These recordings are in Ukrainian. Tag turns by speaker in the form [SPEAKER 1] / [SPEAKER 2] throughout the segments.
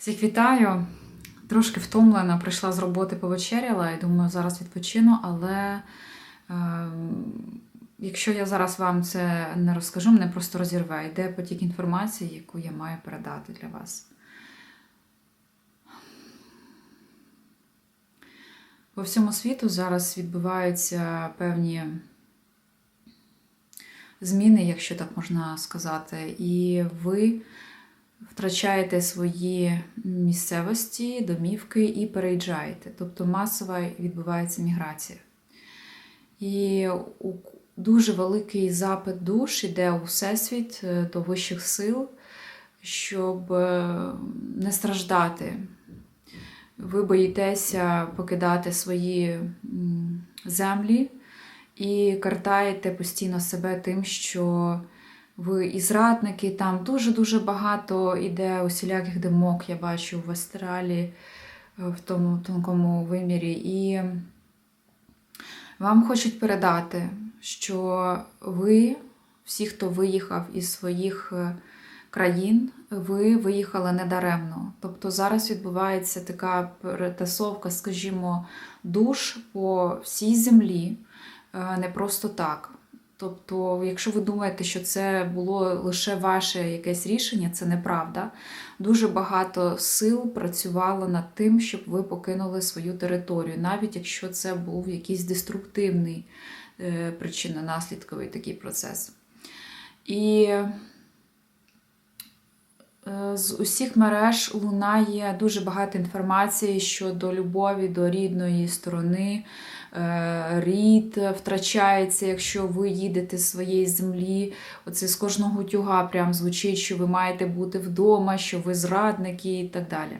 [SPEAKER 1] Всіх вітаю. Трошки втомлена, прийшла з роботи, повечеряла і думаю, зараз відпочину, але е, якщо я зараз вам це не розкажу, мене просто розірве. Йде потік інформації, яку я маю передати для вас. По всьому світу зараз відбуваються певні зміни, якщо так можна сказати, і ви втрачаєте свої місцевості, домівки і переїжджаєте. Тобто масова відбувається міграція. І дуже великий запит душ іде у всесвіт е, до вищих сил, щоб е, не страждати. Ви боїтеся покидати свої землі і картаєте постійно себе тим, що ви і там дуже-дуже багато іде усіляких димок, я бачу в астралі, е, в тому тонкому вимірі. І вам хочуть передати, що ви, всі, хто виїхав із своїх е, країн, ви виїхали недаремно. Тобто зараз відбувається така перетасовка, скажімо, душ по всій землі, е, не просто так. Тобто, якщо ви думаєте, що це було лише ваше якесь рішення, це неправда. Дуже багато сил працювало над тим, щоб ви покинули свою територію, навіть якщо це був якийсь деструктивний е, причинно-наслідковий такий процес. І е, з усіх мереж лунає дуже багато інформації щодо любові до рідної сторони. Е, Рід втрачається, якщо ви їдете з своєї землі. Оце з кожного тюга прям звучить, що ви маєте бути вдома, що ви зрадники і так далі.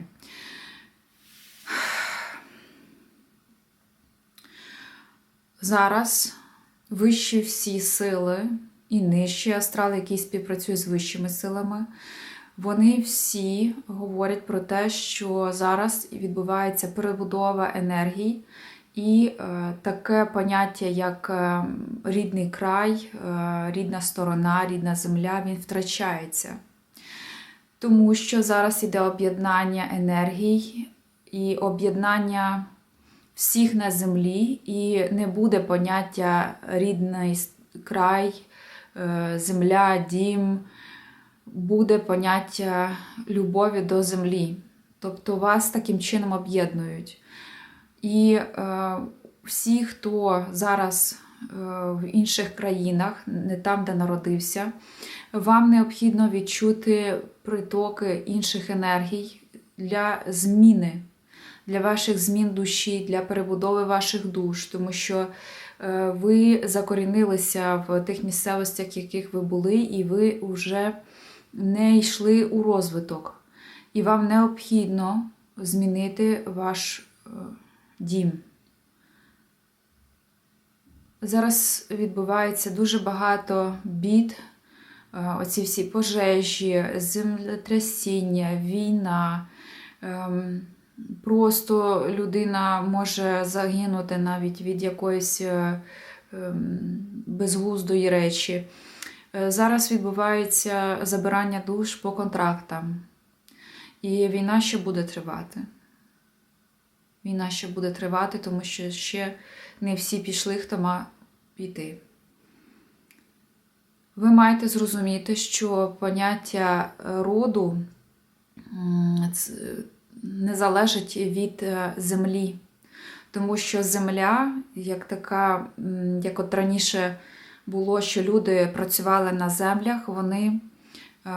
[SPEAKER 1] Зараз вищі всі сили і нижчі астрали, які співпрацюють з вищими силами, вони всі говорять про те, що зараз відбувається перебудова енергій, і е, таке поняття, як е, рідний край, е, рідна сторона, рідна земля, він втрачається. Тому що зараз іде об'єднання енергій і об'єднання всіх на землі, і не буде поняття рідний край, земля, дім, буде поняття любові до землі. Тобто вас таким чином об'єднують. І е, всі, хто зараз е, в інших країнах, не там, де народився, вам необхідно відчути притоки інших енергій для зміни, для ваших змін душі, для перебудови ваших душ, тому що е, ви закорінилися в тих місцевостях, в яких ви були, і ви вже не йшли у розвиток. І вам необхідно змінити ваш е, дім. Зараз відбувається дуже багато бід, е, оці всі пожежі, землетрясіння, війна. Ем, Просто людина може загинути навіть від якоїсь е, ем, безглуздої речі. Е, Зараз відбувається забирання душ по контрактам. І війна ще буде тривати. Війна ще буде тривати, тому що ще не всі пішли, хто мав піти. Ви маєте зрозуміти, що поняття роду не залежить від е, землі. Тому що земля, як така, як от раніше було, що люди працювали на землях, вони е,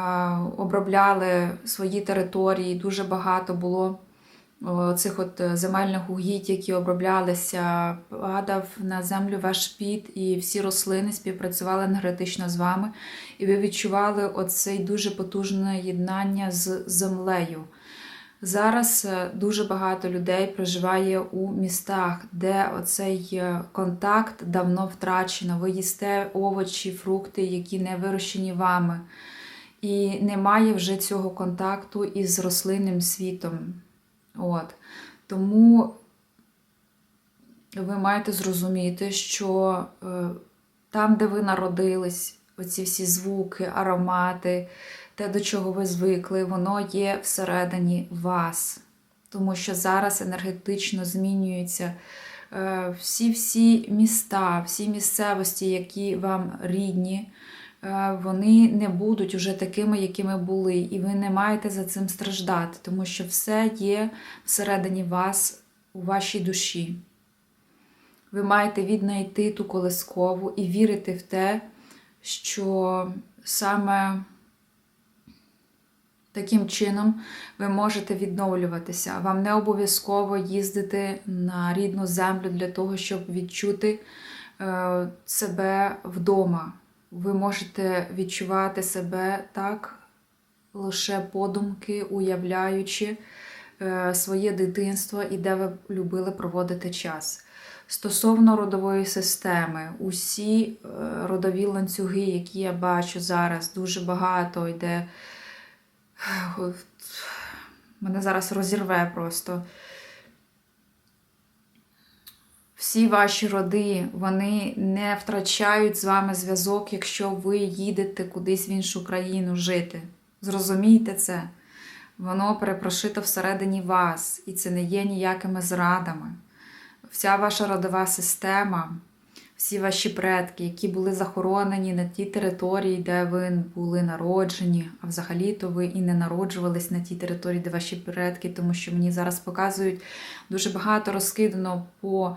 [SPEAKER 1] обробляли свої території, дуже багато було цих от е, земельних угідь, які оброблялися, падав на землю ваш під, і всі рослини співпрацювали енергетично з вами, і ви відчували оцей дуже потужне єднання з землею. Зараз е, дуже багато людей проживає у містах, де оцей е, контакт давно втрачено. Ви їсте овочі, фрукти, які не вирощені вами. І немає вже цього контакту із рослинним світом. От. Тому ви маєте зрозуміти, що е, там, де ви народились, оці всі звуки, аромати, те, до чого ви звикли, воно є всередині вас. Тому що зараз енергетично змінюються всі-всі міста, всі місцевості, які вам рідні, е, вони не будуть уже такими, якими були, і ви не маєте за цим страждати, тому що все є всередині вас, у вашій душі. Ви маєте віднайти ту колискову і вірити в те, що саме таким чином ви можете відновлюватися. Вам не обов'язково їздити на рідну землю для того, щоб відчути е, себе вдома. Ви можете відчувати себе так, лише подумки, уявляючи е, своє дитинство і де ви любили проводити час. Стосовно родової системи, усі е, родові ланцюги, які я бачу зараз, дуже багато йде. Мене зараз розірве просто. Всі ваші роди, вони не втрачають з вами зв'язок, якщо ви їдете кудись в іншу країну жити. Зрозумійте це. Воно перепрошито всередині вас, і це не є ніякими зрадами. Вся ваша родова система, всі ваші предки, які були захоронені на тій території, де ви були народжені, а взагалі-то ви і не народжувались на тій території, де ваші предки, тому що мені зараз показують дуже багато розкидано по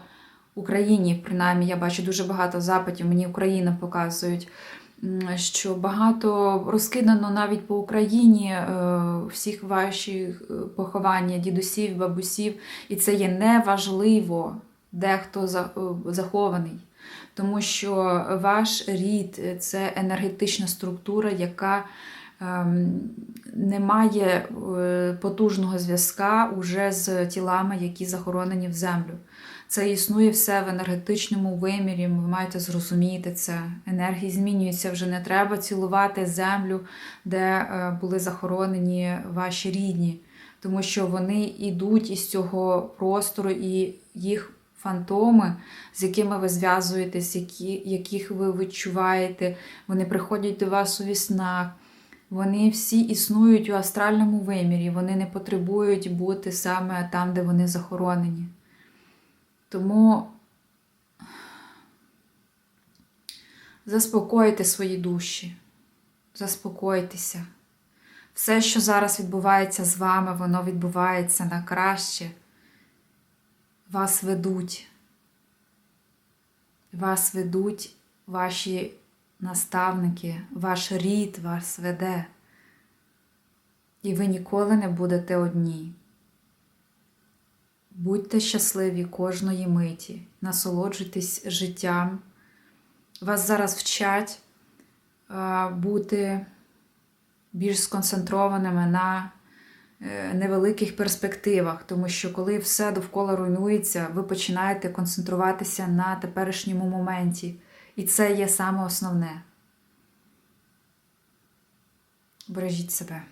[SPEAKER 1] Україні. Принаймні, я бачу дуже багато запитів, мені Україна показують. Що багато розкидано навіть по Україні е, всіх ваших е, поховання, дідусів, бабусів, і це є неважливо, де хто захований. Тому що ваш рід це енергетична структура, яка ем, не має е, потужного зв'язка уже з тілами, які захоронені в землю. Це існує все в енергетичному вимірі, ви маєте зрозуміти це. Енергії змінюються, вже не треба цілувати землю, де е, були захоронені ваші рідні, тому що вони йдуть із цього простору і їх фантоми, з якими ви зв'язуєтесь, які, яких ви відчуваєте, вони приходять до вас у віснах. Вони всі існують у астральному вимірі, вони не потребують бути саме там, де вони захоронені. Тому заспокойте свої душі, заспокойтеся. Все, що зараз відбувається з вами, воно відбувається на краще вас ведуть. Вас ведуть ваші наставники, ваш рід вас веде. І ви ніколи не будете одні. Будьте щасливі кожної миті, насолоджуйтесь життям. Вас зараз вчать бути більш сконцентрованими на Е, невеликих перспективах, тому що коли все довкола руйнується, ви починаєте концентруватися на теперішньому моменті. І це є саме основне. Бережіть себе.